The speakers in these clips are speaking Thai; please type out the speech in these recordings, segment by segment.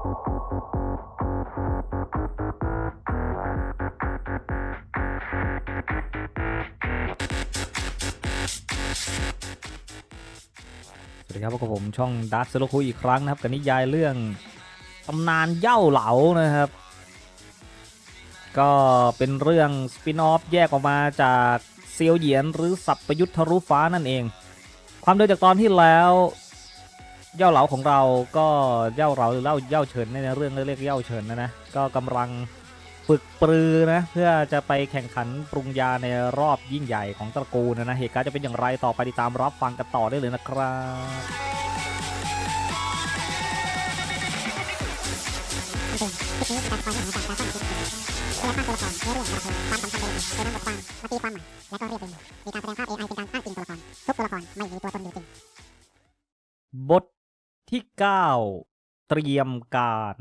สวัสดีครับพบกับผมช่องดักสโลคุอีกครั้งนะครับกับนิยายเรื่องตำนานเย้าเหลานะครับ ก็เป็นเรื่องสปินออฟแยกออกมาจากเซียวเหยียนหรือสับประยุทธ์ทะลุฟ้านั่นเอง ความเดิมจากตอนที่แล้ว เย้าเหลาของเราก็เย้าเหลาหรือเล่าเย้าเฉินในเรื่องเรียกเย้าเฉินนะนะก็กำลังฝึกปรือนะเพื่อจะไปแข่งขันปรุงยาในรอบยิ่งใหญ่ของตระกูลนะนะเหตุการณ์จะเป็นอย่างไรต่อไปติดตามรับฟังกันต่อได้เลยนะครับบท ที่ 9 เตรียมการ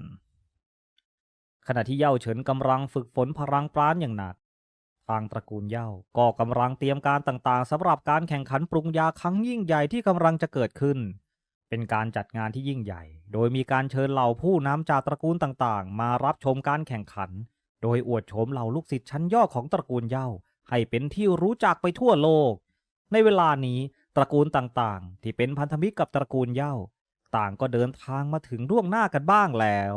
ขณะที่เย่าเฉินกำลังฝึกฝนพลังปราณอย่างหนัก ทางตระกูลเย่าก็กำลังเตรียมการต่างๆสำหรับการแข่งขันปรุงยาครั้งยิ่งใหญ่ที่กำลังจะเกิดขึ้น เป็นการจัดงานที่ยิ่งใหญ่ โดยมีการเชิญเหล่าผู้นำจากตระกูลต่างๆ มารับชมการแข่งขัน โดยอวดโฉมเหล่าลูกศิษย์ชั้นยอดของตระกูลเย่าให้เป็นที่รู้จักไปทั่วโลก ในเวลานี้ตระกูลต่างๆ ที่เป็นพันธมิตรกับตระกูลเย่า ต่างก็เดินทางมาถึงล่วงหน้ากันบ้างแล้ว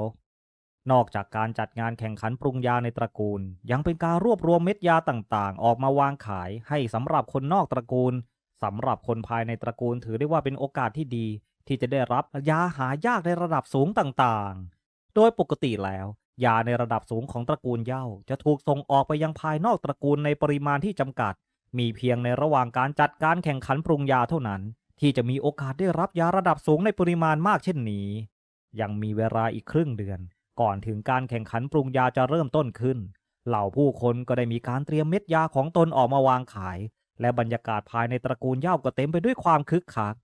นอกจากการจัดงานแข่งขันปรุงยาในตระกูล ยังเป็นการรวบรวมเม็ดยาต่างๆ ออกมาวางขายให้สำหรับคนนอกตระกูลสำหรับคนภายในตระกูลถือได้ว่าเป็นโอกาสที่ดี ที่จะได้รับยาหายากในระดับสูงต่างๆ โดยปกติแล้วยาในระดับสูงของตระกูลเย้าจะถูกส่งออกไปยังภายนอกตระกูลในปริมาณที่จำกัด มีเพียงในระหว่างการจัดการแข่งขันปรุงยาเท่านั้น ที่จะมีโอกาสได้รับยาระดับสูงในปริมาณมากเช่นนี้ ยังมีเวลาอีกครึ่งเดือน ก่อนถึงการแข่งขันปรุงยาจะเริ่มต้นขึ้น เหล่าผู้คนก็ได้มีการเตรียมเม็ดยาของตนออกมาวางขาย และบรรยากาศภายในตระกูลเย้าก็เต็มไปด้วยความคึกคัก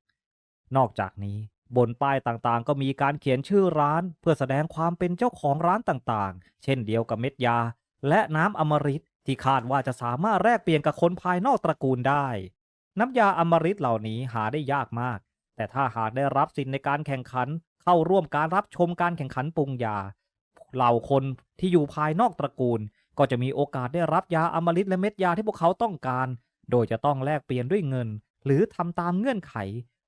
นอกจากนี้บนป้ายต่างๆ ก็มีการเขียนชื่อร้าน เพื่อแสดงความเป็นเจ้าของร้านต่างๆ เช่นเดียวกับเม็ดยา และน้ำอมฤตที่คาดว่าจะสามารถแลกเปลี่ยนกับคนภายนอกตระกูลได้ น้ำยาอมฤตเหล่านี้หาได้ยากมาก แต่ถ้าหากได้รับสิทธิ์ในการแข่งขัน เข้าร่วมการรับชมการแข่งขันปรุงยา เหล่าคนที่อยู่ภายนอกตระกูล ก็จะมีโอกาสได้รับยาอมฤตและเม็ดยาที่พวกเขาต้องการ โดยจะต้องแลกเปลี่ยนด้วยเงิน หรือทำตามเงื่อนไข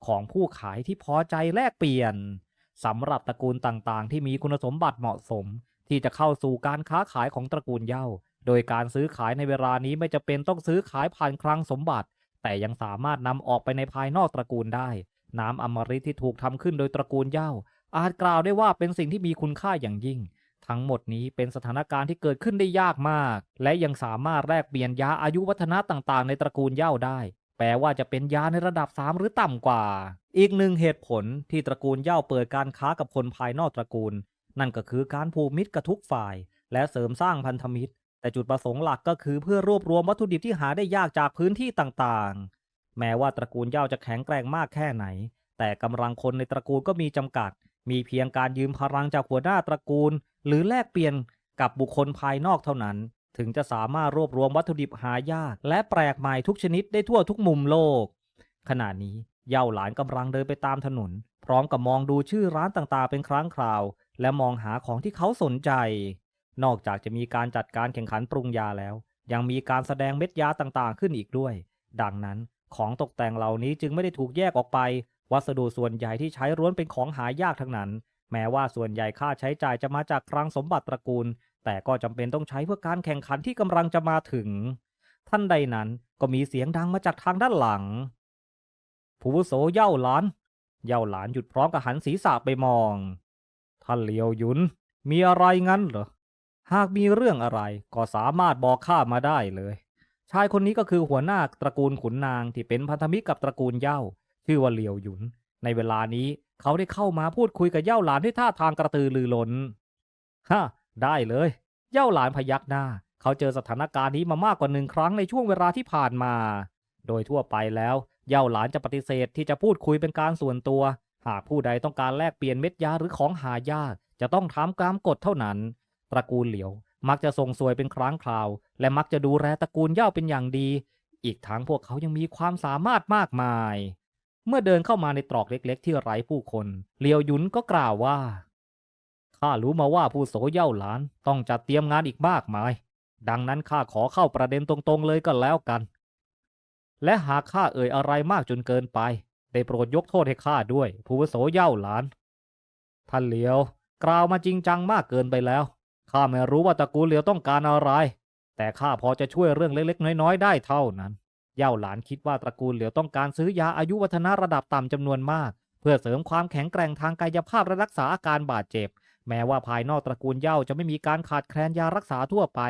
ของผู้ขายที่พอใจแลกเปลี่ยนสำหรับตระกูลต่างๆ ที่มีคุณสมบัติเหมาะสม ที่จะเข้าสู่การค้าขายของตระกูลเย้าโดยการซื้อขายในเวลานี้ไม่จะเป็นต้องซื้อขายผ่านคลังสมบัติ แต่ยังสามารถนำออกไปในภายนอกตระกูลได้ น้ำอมฤตที่ถูกทำขึ้นโดยตระกูลเย้าอาจกล่าวได้ว่าเป็นสิ่งที่มีคุณค่าอย่างยิ่ง ทั้งหมดนี้เป็นสถานการณ์ที่เกิดขึ้นได้ยากมาก และยังสามารถแลกเปลี่ยนยาอายุวัฒนะต่างๆ ในตระกูลเย้าได้ แปลว่าจะเป็นยาในระดับ 3 หรือต่ำกว่า อีกหนึ่งเหตุผลที่ตระกูลเย้าเปิดการค้ากับคนภายนอกตระกูล นั่นก็คือการผูกมิตรกับทุกฝ่าย และเสริมสร้างพันธมิตร แต่จุดประสงค์หลักก็คือเพื่อรวบรวมวัตถุดิบที่หาได้ยากจากพื้นที่ต่างๆ แม้ว่าตระกูลเย้าจะแข็งแกร่งมากแค่ไหน แต่กำลังคนในตระกูลก็มีจำกัด มีเพียงการยืมพลังจากหัวหน้าตระกูล หรือแลกเปลี่ยนกับบุคคลภายนอกเท่านั้น ถึงจะสามารถรวบรวมวัตถุดิบหายาก และแปลกใหม่ทุกชนิดได้ทั่วทุกมุมโลก ขณะนี้เย่าหลานกำลังเดินไปตามถนน พร้อมกับมองดูชื่อร้านต่างๆ เป็นครั้งคราว และมองหาของที่เขาสนใจ นอกจากจะมีการจัดการแข่งขันปรุงยาแล้ว ยังมีการแสดงเม็ดยาต่างๆ ขึ้นอีกด้วย ดังนั้นของตกแต่งเหล่านี้จึงไม่ได้ถูกแยกออกไป วัสดุส่วนใหญ่ที่ใช้ล้วนเป็นของหายากทั้งนั้น แม้ว่าส่วนใหญ่ค่าใช้จ่ายจะมาจากคลังสมบัติตระกูล แต่ก็จำเป็นต้องใช้เพื่อการแข่งขันที่กำลังจะมาถึง ท่านใดนั้นก็มีเสียงดังมาจากทางด้านหลัง ผู้วุโสเย่าหลาน เย่าหลานหยุดพร้อมกับหันศีรษะไปมอง ท่านเลียวยุน มีอะไรงั้นเหรอ หากมีเรื่องอะไรก็สามารถบอกข้ามาได้เลย ชายคนนี้ก็คือหัวหน้าตระกูลขุนนางที่เป็นพันธมิตรกับตระกูลเย่า ชื่อว่าเหลียวหยุน ในเวลานี้เขาได้เข้ามาพูดคุยกับเย่าหลานด้วยท่าทางกระตือรือร้นฮะได้เลย เย่าหลานพยักหน้า เขาเจอสถานการณ์นี้มามากกว่าหนึ่งครั้งในช่วงเวลาที่ผ่านมา โดยทั่วไปแล้วเย่าหลานจะปฏิเสธที่จะพูดคุยเป็นการส่วนตัว หากผู้ใดต้องการแลกเปลี่ยนเม็ดยาหรือของหายากจะต้องทำตามกฎเท่านั้น ตระกูลเหลียว มักจะส่งสวยเป็นครั้งคราว และมักจะดูแลตระกูลเย่าเป็นอย่างดี อีกทั้งพวกเขายังมีความสามารถมากมาย เมื่อเดินเข้ามาในตรอกเล็กๆ ที่ไร้ผู้คนเหลียวหยุนก็กล่าวว่าข้ารู้มาว่าผู้โสเย่าหลานต้องจัดเตรียมงานอีกมากมาย ดังนั้นข้าขอเข้าประเด็นตรงๆเลยก็แล้วกัน และหากข้าเอ่ยอะไรมากจนเกินไป ได้โปรดยกโทษให้ข้าด้วย ผู้โสเย่าหลานท่านเหลียว กล่าวมาจริงจังมากเกินไปแล้ว ข้าไม่รู้ว่าตระกูลเหลียวต้องการอะไร แต่ข้าพอจะช่วยเรื่องเล็กๆ น้อยๆ ได้เท่านั้น เย่าหลานคิดว่าตระกูลเหลียวต้องการซื้อยาอายุวัฒนะระดับต่ำจำนวนมาก เพื่อเสริมความแข็งแกร่งทางกายภาพและรักษาอาการบาดเจ็บ แม้ว่าภายนอกตระกูลเย่าจะไม่มีการขาดแคลนยารักษาทั่วไป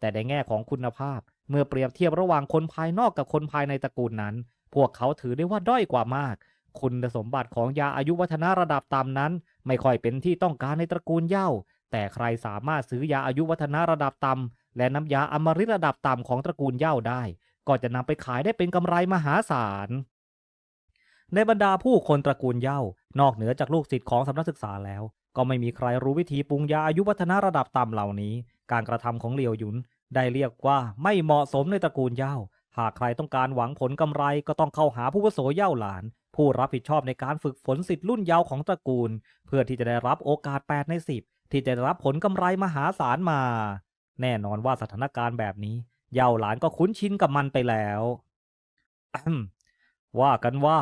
แต่ในแง่ของคุณภาพ เมื่อเปรียบเทียบระหว่างคนภายนอกกับคนภายในตระกูลนั้น พวกเขาถือได้ว่าด้อยกว่ามาก คุณสมบัติของยาอายุวัฒนะระดับต่ำนั้น ไม่ค่อยเป็นที่ต้องการในตระกูลเหย้า แต่ใครสามารถซื้อยาอายุวัฒนะระดับต่ำและน้ำยาอมฤตระดับต่ำของตระกูลเหย้าได้ ก็จะนำไปขายได้เป็นกำไรมหาศาล ในบรรดาผู้คนตระกูลเหย้านอกเหนือจากลูกศิษย์ของสำนักศึกษาแล้ว ก็ไม่มีใครรู้วิธีปรุงยาอายุวัฒนะระดับต่ำเหล่านี้ การกระทำของเหลียวหยุน ได้เรียกว่าไม่เหมาะสมในตระกูลเหย้าหากใครต้องการหวังผลกำไรก็ต้องเข้าหาผู้วโสเย้าหลาน ผู้รับผิดชอบในการฝึกฝนสิทธิ์รุ่นเยาว์ของตระกูล เพื่อที่จะได้รับโอกาส 8 ใน 10 ที่จะรับผลกำไรมหาศาลมา แน่นอนว่าสถานการณ์แบบนี้ เยาวหลานก็คุ้นชินกับมันไปแล้วว่ากันว่า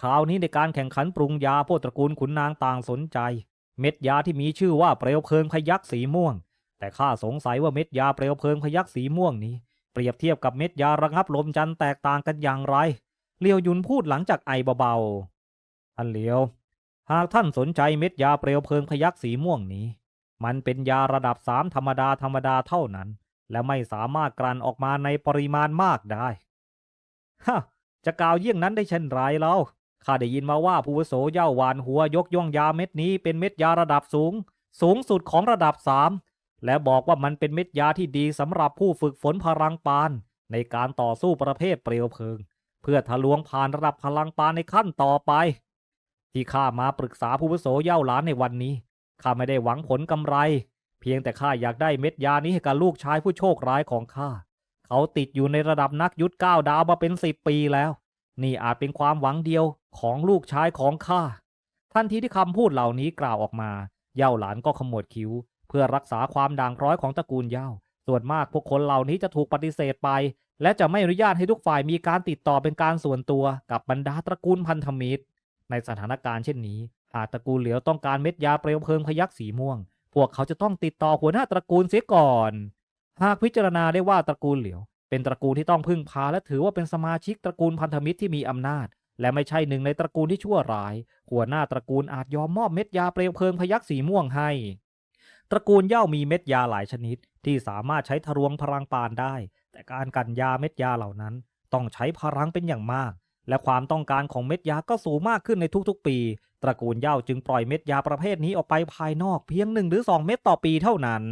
คราวนี้ในการแข่งขันปรุงยาพวกตระกูลขุนนางต่างสนใจ เม็ดยาที่มีชื่อว่าเปลวเพลิงพยักสีม่วง แต่ข้าสงสัยว่าเม็ดยาเปลวเพลิงพยักสีม่วงนี้ เปรียบเทียบกับเม็ดยาระงับลมจันแตกต่างกันอย่างไรเลียวยุนพูดหลังจากไอเบาๆท่านเลียว หากท่านสนใจเม็ดยาเปลวเพลิงพยักสีม่วงนี้ มันเป็นยาระดับสามธรรมดาธรรมดาเท่านั้น และไม่สามารถกลั่นออกมาในปริมาณมากได้ฮะจะกล่าวเยี่ยงนั้นได้เช่นไรเล่าข้าได้ยินมาว่าผู้วโสเย่าหวานหัวยกย่องยาเม็ดนี้เป็นเม็ดยาระดับสูง สูงสุดของระดับสามและบอกว่ามันเป็นเม็ดยาที่ดีสำหรับผู้ฝึกฝนพลังปาน ในการต่อสู้ประเภทเปลวเพลิง เพื่อทะลวงผ่านระดับพลังปานในขั้นต่อไป ที่ข้ามาปรึกษาผู้วุโสเย่าหลานในวันนี้ ข้าไม่ได้หวังผลกำไร เพียงแต่ข้าอยากได้เม็ดยานี้ให้กับลูกชายผู้โชคร้ายของข้า เขาติดอยู่ในระดับนักยุทธก้าวดาวมาเป็นสิบปีแล้ว นี่อาจเป็นความหวังเดียวของลูกชายของข้าทันทีที่คำพูดเหล่านี้กล่าวออกมา เย่าหลานก็ขมวดคิ้ว เพื่อรักษาความด่างพร้อยของตระกูลเย่า ส่วนมากพวกคนเหล่านี้จะถูกปฏิเสธไป และจะไม่อนุญาตให้ทุกฝ่ายมีการติดต่อเป็นการส่วนตัวกับบรรดาตระกูลพันธมิตร ในสถานการณ์เช่นนี้ หากตระกูลเหลียวต้องการเม็ดยาเปลวเพลิงพยักสีม่วง พวกเขาจะต้องติดต่อหัวหน้าตระกูลเสียก่อน หากพิจารณาได้ว่าตระกูลเหลียว เป็นตระกูลที่ต้องพึ่งพาและถือว่าเป็นสมาชิกตระกูลพันธมิตรที่มีอำนาจ และไม่ใช่หนึ่งในตระกูลที่ชั่วร้าย หัวหน้าตระกูลอาจยอมมอบเม็ดยาเปลวเพลิงพยักสีม่วงให้ ตระกูลเย้ามีเม็ดยาหลายชนิด ที่สามารถใช้ทะลวงพลังปานได้ แต่การกันยาเม็ดยาเหล่านั้น ต้องใช้พลังเป็นอย่างมากและความต้องการของเม็ดยาก็สูงมากขึ้นในทุกๆปี ตระกูลเย้าจึงปล่อยเม็ดยาประเภทนี้ออกไปภายนอกเพียงหนึ่งหรือสองเม็ดต่อปีเท่านั้น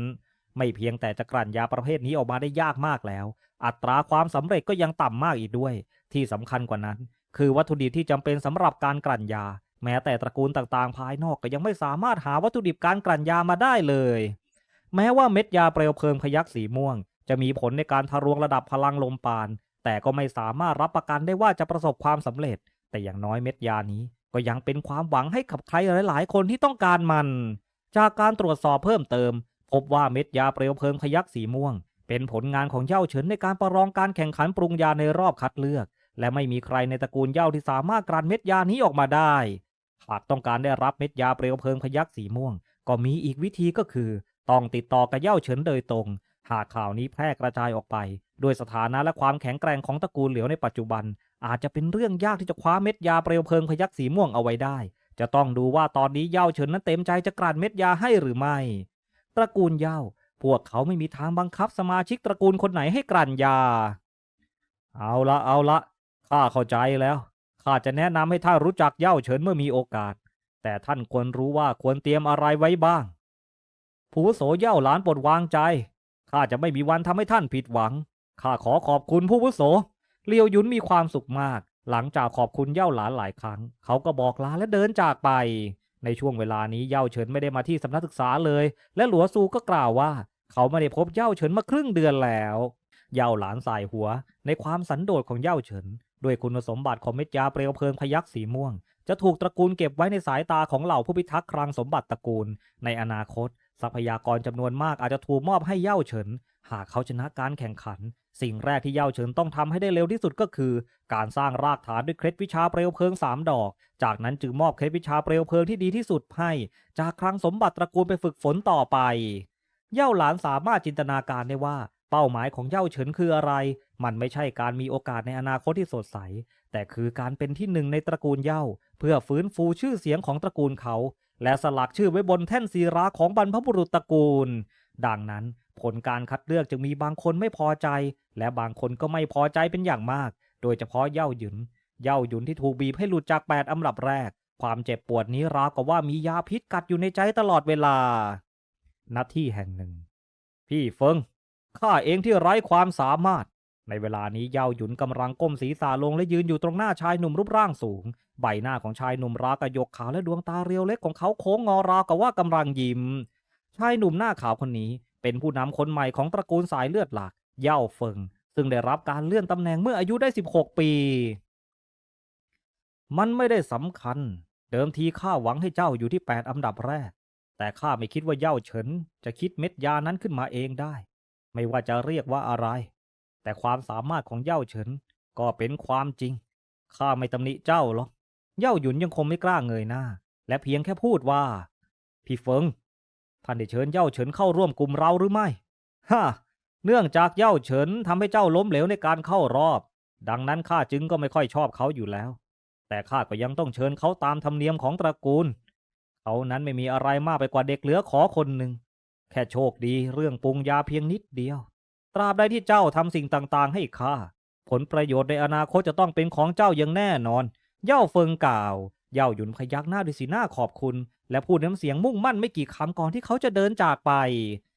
ไม่เพียงแต่จะกลั่นยาประเภทนี้ออกมาได้ยากมากแล้ว อัตราความสำเร็จก็ยังต่ำมากอีกด้วย ที่สำคัญกว่านั้น คือวัตถุดิบที่จำเป็นสำหรับการกลั่นยา แม้แต่ตระกูลต่างๆ ภายนอกก็ยังไม่สามารถหาวัตถุดิบการกลั่นยามาได้เลย แม้ว่าเม็ดยาเปลวเพลิงพยักสีม่วง จะมีผลในการทะลวงระดับพลังลมปาน แต่ก็ไม่สามารถรับประกันได้ว่าจะประสบความสำเร็จ แต่อย่างน้อยเม็ดยานี้ ก็ยังเป็นความหวังให้กับใครหลายๆ คนที่ต้องการมัน จากการตรวจสอบเพิ่มเติม พบว่าเม็ดยาเปลวเพลิงพยักสีม่วง เป็นผลงานของเย่าเฉินในการประลองการแข่งขันปรุงยาในรอบคัดเลือก และไม่มีใครในตระกูลเย่าที่สามารถกลั่นเม็ดยานี้ออกมาได้ หากต้องการได้รับเม็ดยาเปลวเพลิงพยักสีม่วง ก็มีอีกวิธีก็คือ ต้องติดต่อกับเย่าเฉินโดยตรง หากข่าวนี้แพร่กระจายออกไป ด้วยสถานะและความแข็งแกร่งของตระกูลเหลียวในปัจจุบัน อาจจะเป็นเรื่องยากที่จะคว้าเม็ดยาเปลวเพลิงพยักสีม่วงเอาไว้ได้ จะต้องดูว่าตอนนี้เย่าเฉินนั้นเต็มใจจะกลั่นเม็ดยาให้หรือไม่ ตระกูลเย่า พวกเขาไม่มีทางบังคับสมาชิกตระกูลคนไหนให้กลั่นยา เอาละเอาละข้าเข้าใจแล้วข้าจะแนะนำให้ท่านรู้จักเย่าเฉินเมื่อมีโอกาส แต่ท่านควรรู้ว่าควรเตรียมอะไรไว้บ้าง ผู้โสเย่าหลานโปรดวางใจข้าจะไม่มีวันทำให้ท่านผิดหวังข้าขอขอบคุณผู้วุโส เลียวยุนมีความสุขมาก หลังจากขอบคุณเย่าหลานหลายครั้ง เขาก็บอกลาและเดินจากไป ในช่วงเวลานี้เย่าเฉินไม่ได้มาที่สำนักศึกษาเลย และหลัวซูก็กล่าวว่า เขาไม่ได้พบเย่าเฉินมาครึ่งเดือนแล้ว เย่าหลานสายหัว ในความสันโดษของเย่าเฉิน ด้วยคุณสมบัติของเม็ดยาเปลวเพลิงพยักสีม่วง จะถูกตระกูลเก็บไว้ในสายตาของเหล่าผู้พิทักษ์คลังสมบัติตระกูล ในอนาคตทรัพยากรจำนวนมากอาจจะถูกมอบให้เย่าเฉิน หากเขาชนะการแข่งขัน สิ่งแรกที่เย่าเฉินต้องทำให้ได้เร็วที่สุดก็คือ การสร้างรากฐานด้วยเคล็ดวิชาเปลวเพลิงสามดอก จากนั้นจึงมอบเคล็ดวิชาเปลวเพลิงที่ดีที่สุดให้ จากคลังสมบัติตระกูลไปฝึกฝนต่อไป เย่าหลานสามารถจินตนาการได้ว่าเป้าหมายของเย่าเฉินคืออะไร มันไม่ใช่การมีโอกาสในอนาคตที่สดใส แต่คือการเป็นที่หนึ่งในตระกูลเย่า เพื่อฟื้นฟูชื่อเสียงของตระกูลเขา และสลักชื่อไว้บนแท่นศิราของบรรพบุรุษตระกูล ดังนั้น ผลการคัดเลือกจึงมีบางคนไม่พอใจ และบางคนก็ไม่พอใจเป็นอย่างมาก โดยเฉพาะเย่าหยุน เย่าหยุนที่ถูกบีบให้หลุดจากแปดอันดับแรก ความเจ็บปวดนี้ราวกับว่ามียาพิษกัดอยู่ในใจตลอดเวลาณที่แห่งหนึ่ง พี่เฟิงข้าเองที่ไร้ความสามารถ ในเวลานี้เย่าหยุนกำลังก้มศีรษะลงและยืนอยู่ตรงหน้าชายหนุ่มรูปร่างสูง ใบหน้าของชายหนุ่มรากับหยกขาวและดวงตาเรียวเล็กของเขาโค้งงอราวกับว่ากำลังยิ้มชายหนุ่มหน้าขาวคนนี้ เป็นผู้นำคนใหม่ของตระกูลสายเลือดหลัก เย่าเฟิง ซึ่งได้รับการเลื่อนตำแหน่งเมื่ออายุได้ 16 ปี มันไม่ได้สำคัญ เดิมทีข้าหวังให้เจ้าอยู่ที่ 8 อันดับแรก แต่ข้าไม่คิดว่าเย่าเฉิน จะคิดเม็ดยานั้นขึ้นมาเองได้ ไม่ว่าจะเรียกว่าอะไร แต่ความสามารถของเย่าเฉินก็เป็นความจริง ข้าไม่ตำหนิเจ้าหรอก เย่าหยุนยังคงไม่กล้าเงยหน้า และเพียงแค่พูดว่า พี่เฟิง ท่านได้เชิญเย่าเฉินเข้าร่วมกลุ่มเราหรือไม่ฮ่าเนื่องจากเย่าเฉินทำให้เจ้าล้มเหลวในการเข้ารอบ ดังนั้นข้าจึงก็ไม่ค่อยชอบเขาอยู่แล้ว แต่ข้าก็ยังต้องเชิญเขาตามธรรมเนียมของตระกูล เขานั้นไม่มีอะไรมากไปกว่าเด็กเหลือขอคนหนึ่ง แค่โชคดีเรื่องปรุงยาเพียงนิดเดียว ตราบใดที่เจ้าทำสิ่งต่างๆ ให้ข้า ผลประโยชน์ในอนาคตจะต้องเป็นของเจ้าอย่างแน่นอน เย่าเฟิงกล่าว เย่าหยุนพยักหน้าด้วยสีหน้าขอบคุณ และพูดน้ำเสียงมุ่งมั่นไม่กี่คำก่อนที่เขาจะเดินจากไป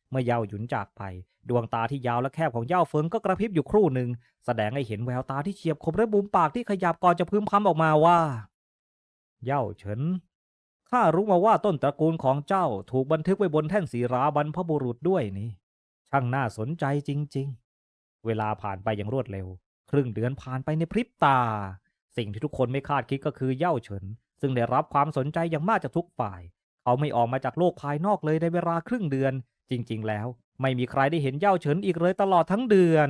เมื่อเย่าหยุนจากไป ดวงตาที่ยาวและแคบของเย่าเฟิงก็กระพริบอยู่ครู่หนึ่งแสดงให้เห็นแววตาที่เฉียบคมและบุมปากที่ขยับก่อนจะพึมพำออกมาว่า เย่าเฉินข้ารู้มาว่าต้นตระกูลของเจ้าถูกบันทึกไว้บนแท่นศีราบรรพบุรุษด้วยนี่ ช่างน่าสนใจจริง ๆ เวลาผ่านไปอย่างรวดเร็ว ครึ่งเดือนผ่านไปในพริบตา สิ่งที่ทุกคนไม่คาดคิดก็คือเย่าเฉิน ซึ่งได้รับความสนใจอย่างมากจากทุกฝ่าย เขาไม่ออกมาจากโลกภายนอกเลยในเวลาครึ่งเดือน จริง ๆ แล้ว ไม่มีใครได้เห็นเย่าเฉินอีกเลยตลอดทั้งเดือน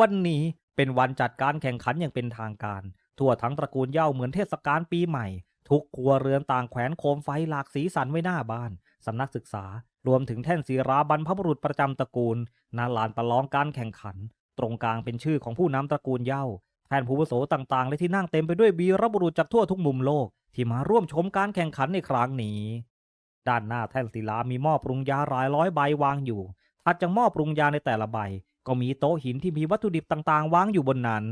วันนี้เป็นวันจัดการแข่งขันอย่างเป็นทางการ ทั่วทั้งตระกูลเย่าเหมือนเทศกาลปีใหม่ ทุกครัวเรือนต่างแขวนโคมไฟหลากสีสันไว้หน้าบ้านสำนักศึกษา รวมถึงแท่นศิราบรรพบุรุษประจำตระกูลนาลานประลองการแข่งขัน ตรงกลางเป็นชื่อของผู้นำตระกูลเย่า แทนผู้วุโสต่างๆ และที่นั่งเต็มไปด้วยวีรบุรุษจากทั่วทุกมุมโลกที่มาร่วมชมการแข่งขันในครั้งนี้ ด้านหน้าแท่นศิลามีหม้อปรุงยาหลายร้อยใบวางอยู่ถัดจากหม้อปรุงยาในแต่ละใบ ก็มีโต๊ะหินที่มีวัตถุดิบต่างๆ วางอยู่บนนั้น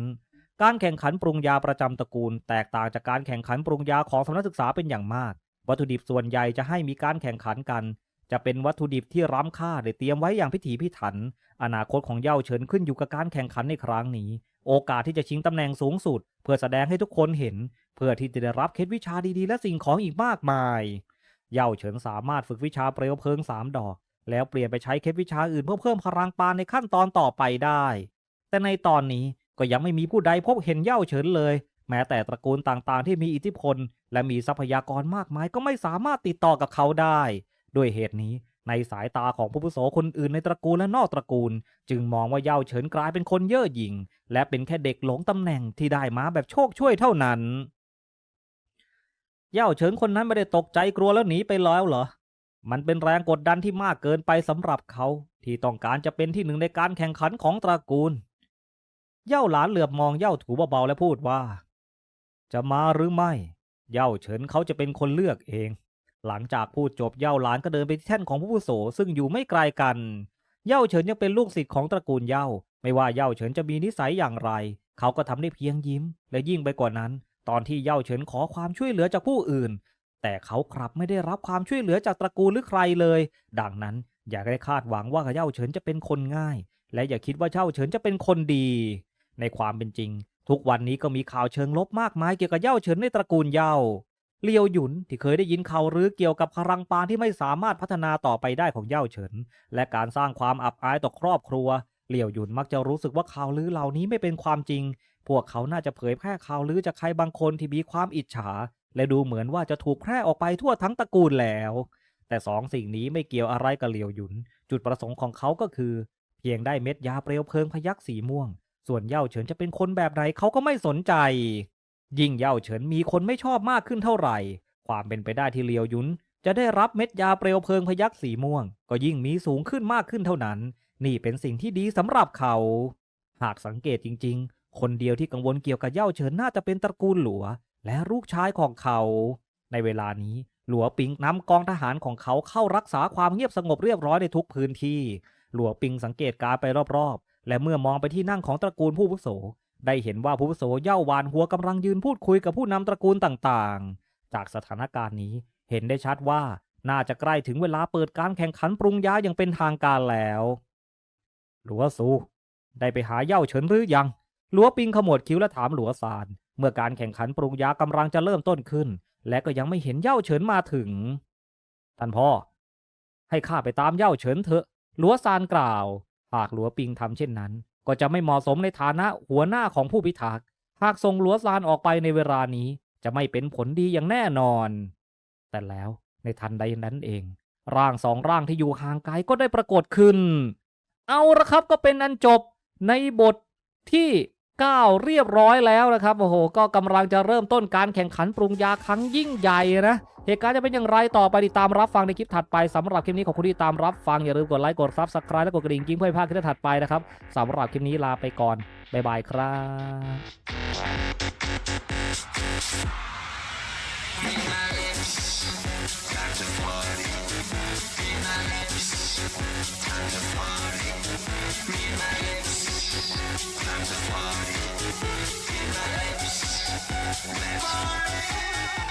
การแข่งขันปรุงยาประจำตระกูล แตกต่างจากการแข่งขันปรุงยาของสำนักศึกษาเป็นอย่างมาก วัตถุดิบส่วนใหญ่จะให้มีการแข่งขันกัน จะเป็นวัตถุดิบที่ร้ำค่าได้เตรียมไว้อย่างพิถีพิถัน อนาคตของเย่าเฉินขึ้นอยู่กับการแข่งขันในครั้งนี้ โอกาสที่จะชิงตำแหน่งสูงสุด เพื่อแสดงให้ทุกคนเห็น เพื่อที่จะได้รับเคล็ดวิชาดีๆ และสิ่งของอีกมากมาย เย่าเฉินสามารถฝึกวิชาเปลวเพลิงสามดอก แล้วเปลี่ยนไปใช้เคล็ดวิชาอื่นเพื่อเพิ่มพลังปานในขั้นตอนต่อไปได้ แต่ในตอนนี้ก็ยังไม่มีผู้ใดพบเห็นเย่าเฉินเลย แม้แต่ตระกูลต่างๆ ที่มีอิทธิพล และมีทรัพยากรมากมายก็ไม่สามารถติดต่อกับเขาได้ ด้วยเหตุนี้ ในสายตาของผู้อาวุโสคนอื่นในตระกูลและนอกตระกูล จึงมองว่าเย่าเฉินกลายเป็นคนเย่อหยิ่ง และเป็นแค่เด็กหลงตำแหน่งที่ได้มาแบบโชคช่วยเท่านั้น เย่าเฉินคนนั้นไม่ได้ตกใจกลัวแล้วหนีไปแล้วเหรอ มันเป็นแรงกดดันที่มากเกินไปสำหรับเขา ที่ต้องการจะเป็นที่หนึ่งในการแข่งขันของตระกูล เย่าหลานเหลือบมองเย่าถูเบาๆและพูดว่า จะมาหรือไม่ เย่าเฉินเขาจะเป็นคนเลือกเอง หลังจากพูดจบเย่าหลานก็เดินไปที่แท่นของผู้วุโสซึ่งอยู่ไม่ไกลกัน เย่าเฉินยังเป็นลูกศิษย์ของตระกูลเย่า ไม่ว่าเย่าเฉินจะมีนิสัยอย่างไร เขาก็ทำได้เพียงยิ้ม และยิ่งไปกว่านั้น ตอนที่เย่าเฉินขอความช่วยเหลือจากผู้อื่น แต่เขากลับไม่ได้รับความช่วยเหลือจากตระกูลหรือใครเลย ดังนั้นอย่าได้คาดหวังว่าเย่าเฉินจะเป็นคนง่าย และอย่าคิดว่าเย่าเฉินจะเป็นคนดี ในความเป็นจริง ทุกวันนี้ก็มีข่าวเชิงลบมากมายเกี่ยวกับเย่าเฉินในตระกูลเย่า เลียวหยุนที่เคยได้ยินข่าวหรือเกี่ยวกับพลังปานที่ไม่สามารถพัฒนาต่อไปได้ของเย่าเฉิน และการสร้างความอับอายต่อครอบครัว เลียวหยุนมักจะรู้สึกว่าข่าวลือเหล่านี้ไม่เป็นความจริง พวกเขาน่าจะเผยแพร่ข่าวลือจากใครบางคนที่มีความอิจฉา และดูเหมือนว่าจะถูกแพร่ออกไปทั่วทั้งตระกูลแล้ว แต่สองสิ่งนี้ไม่เกี่ยวอะไรกับเลียวหยุน จุดประสงค์ของเขาก็คือ เพียงได้เม็ดยาเปลวเพลิงพยักสีม่วง ส่วนเย่าเฉินจะเป็นคนแบบไหนเขาก็ไม่สนใจ ยิ่งเย่าเฉินมีคนไม่ชอบมากขึ้นเท่าไหร่ ความเป็นไปได้ที่เลียวยุนจะได้รับเม็ดยาเปลวเพลิงพยักสีม่วง ก็ยิ่งมีสูงขึ้นมากขึ้นเท่านั้น นี่เป็นสิ่งที่ดีสำหรับเขา หากสังเกตจริง ๆ คนเดียวที่กังวลเกี่ยวกับเย่าเฉินน่าจะเป็นตระกูลหลัว และลูกชายของเขา ในเวลานี้หลัวปิงนำกองทหารของเขาเข้ารักษาความเงียบสงบเรียบร้อยในทุกพื้นที่ หลัวปิงสังเกตการไปรอบๆ และเมื่อมองไปที่นั่งของตระกูลผู้วุโส ได้เห็นว่าผู้โสเย่าวานหัวกำลังยืนพูดคุยกับผู้นำตระกูลต่างๆ จากสถานการณ์นี้เห็นได้ชัดว่าน่าจะใกล้ถึงเวลาเปิดการแข่งขันปรุงยาอย่างเป็นทางการแล้วหลัวซู ได้ไปหาเย่าเฉินหรือยังหลัวปิงขมวดคิ้วและถามหลัวซาน เมื่อการแข่งขันปรุงยากำลังจะเริ่มต้นขึ้น และก็ยังไม่เห็นเย่าเฉินมาถึง ท่านพ่อ ให้ข้าไปตามเย่าเฉินเถอะหลัวซานกล่าว หากหลัวปิงทำเช่นนั้น ก็จะไม่เหมาะสมในฐานะหัวหน้าของผู้พิทักษ์หากส่งหลัวซานออกไปในเวลานี้จะไม่เป็นผลดีอย่างแน่นอน แต่แล้วในทันใดนั้นเอง ร่างสองร่างที่อยู่ห่างไกลก็ได้ปรากฏขึ้น เอาละครับก็เป็นอันจบในบทที่ 9 เรียบร้อยแล้วนะครับโอ้โหก็กำลังจะเริ่มต้นการแข่งขันปรุงยาครั้งยิ่งใหญ่นะเหตุการณ์จะเป็นอย่างไรต่อไปติดตามรับฟังในคลิปถัดไปสำหรับคลิปนี้ขอบคุณที่ตามรับฟังอย่าลืมกดไลค์กดซับสไครต์และกดกระดิ่งกิ้งเพื่อให้พลาดคลิปถัดไปนะครับสำหรับคลิปนี้ลาไปก่อนบ๊ายบายครับ Time to fly. In the lips. Never.